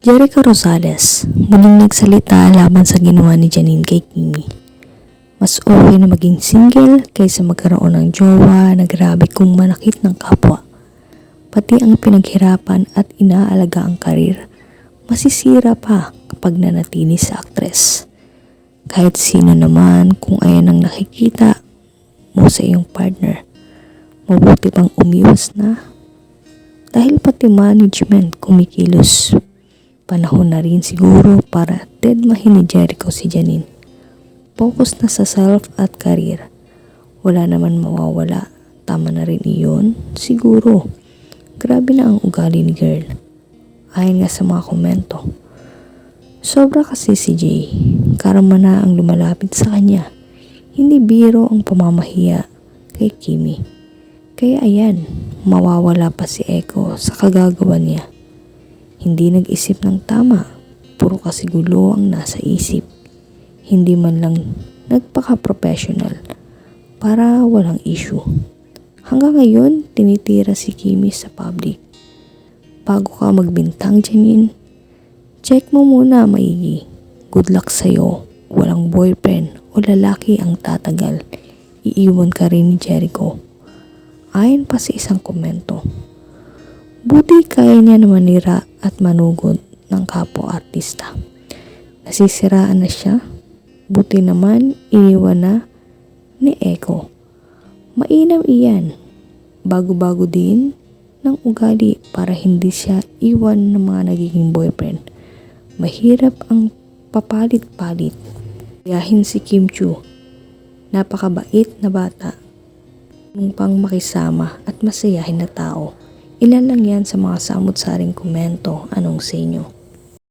Jericho Rosales, muling nagsalita laban sa ginawa ni Janine kay Kimi. Mas okay na maging single kaysa magkaroon ng jowa na grabe kung manakit ng kapwa. Pati ang pinaghirapan at inaalaga ang karir, masisira pa kapag nanatili sa aktres. Kahit sino naman kung ayan ang nakikita mo sa iyong partner, mabuti pang umiwas na. Dahil pati management kumikilos Panahon na rin siguro para deadmahin ni Jericho si Janine. Focus na sa self at career. Wala naman mawawala. Tama na rin iyon, siguro. Grabe na ang ugali ni girl. Ayon nga sa mga komento. Sobra kasi si Jay. Karama na ang lumalapit sa kanya. Hindi biro ang pamamahiya kay Kimi. Kaya ayan, mawawala pa si Echo sa kagagawa niya. Hindi nag-isip ng tama. Puro kasi gulo ang nasa isip. Hindi man lang nagpaka-professional para walang issue. Hanggang ngayon, tinitira si Kimi sa public. Bago ka magbintang, Janine, check mo muna maigi. Good luck sa'yo. Walang boyfriend o lalaki ang tatagal. Iiwan ka rin ni Jericho. Ayon pa sa isang komento. Buti kaya niya na manira at manugod ng kapwa artista. Nasisiraan na siya. Buti naman iniwan na ni Eko. Mainam iyan. Bago-bago din ng ugali para hindi siya iwan ng mga nagiging boyfriend. Mahirap ang papalit-palit. Yahin si Kim Chu. Napakabait na bata. Nung pang makisama at masayahin na tao. Ilan lang yan sa mga samot-saring komento anong sa inyo.